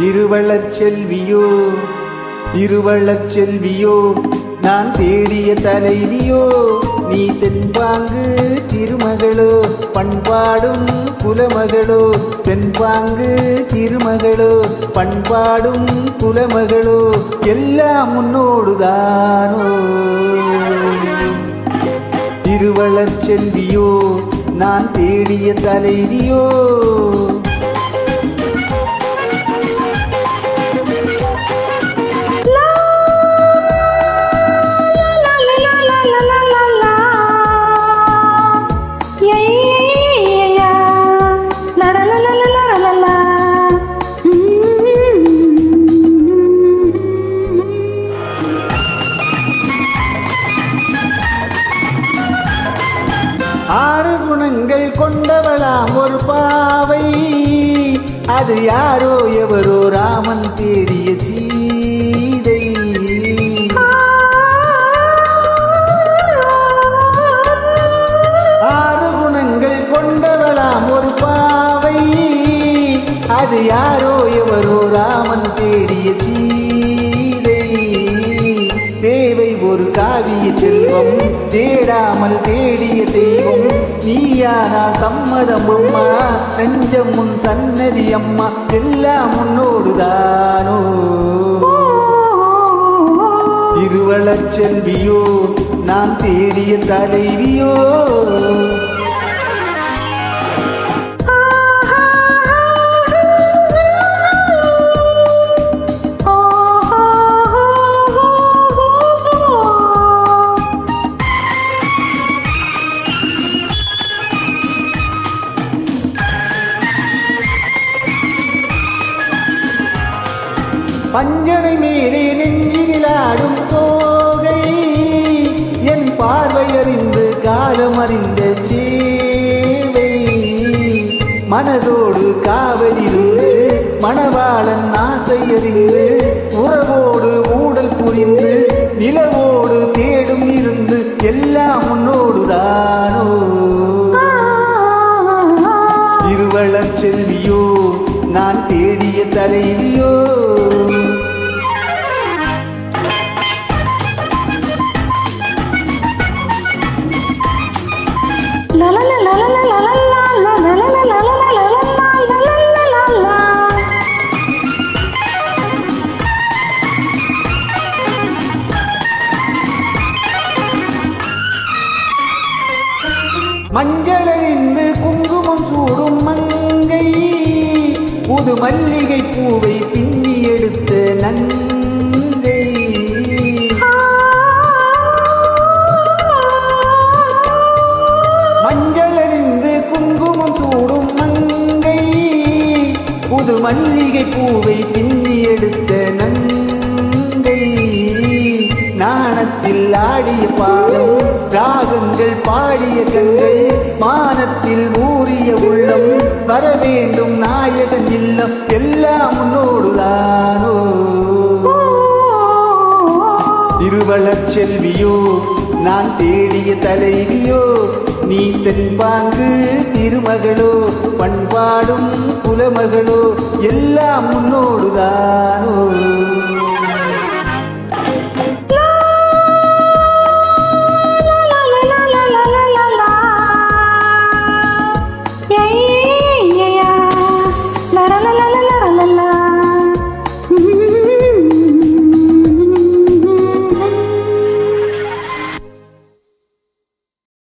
திருவள்ளற் செல்வியோ திருவள்ளற் செல்வியோ நான் தேடிய தலைவியோ நீ தென்பாங்கு திருமகளோ பண்பாடும் குலமகளோ தென்பாங்கு திருமகளோ பண்பாடும் குலமகளோ எல்லாம் முன்னோடுதானோ திருவள்ளற் செல்வியோ நான் தேடிய தலைவியோ குணங்கள் கொண்டவளாம் ஒரு பாவை. அது யாரோ எவரோ ராமன் தேடிய சீதை. ஆறு குணங்கள் கொண்டவளாம் ஒரு பாவை. அது யாரோ எவரோ ராமன் தேடிய சீதை. தேவை ஒரு காவிய செல்வம் தேடாமல் தேடிய தெய்வம். நீயா நான் சம்மதம் அம்மா. நெஞ்சம் முன் சன்னதி அம்மா. எல்லாம் முன்னோடுதானோ இருவளச் செல்வியோ நான் தேடிய தலைவியோ. பஞ்சனை மேலே நெஞ்சினில் ஆடும் தோகை. என் பார்வை அறிந்து காலம் அறிந்த சேவை மனதோடு காவலிருந்து மணவாளன் ஆசை அறிந்து உறவோடு ஊடல் புரிந்து நிலவோடு தேடும் இருந்து எல்லாம் முன்னோடுதானோ திருவள்ளற் செல்வியோ நான் தேடிய தலைவியோ? மஞ்சளழிந்து குங்குமம் சூடும் மஞ்சள் புது மல்லிகை பூவை பின்னி எடுத்த நங்கை. மஞ்சளழிந்து குங்குமம் சூடும் மங்கை புது மல்லிகை பூவை பின்னி எடுத்த நங்கை. நாணத்தில் ஆடிய பாதம் ராகங்கள் பாடிய கண்கள் மானத்தில் ஊறிய உள்ளம் வர வேண்டும் நாயகன் இல்லம் எல்லாம் உன்னோடுதானோ? திருவள்ளற் செல்வியோ நான் தேடிய தலைவியோ நீ தென்பாங்கு திருமகளோ பண்பாடும் குலமகளோ எல்லாம் உன்னோடுதானோ?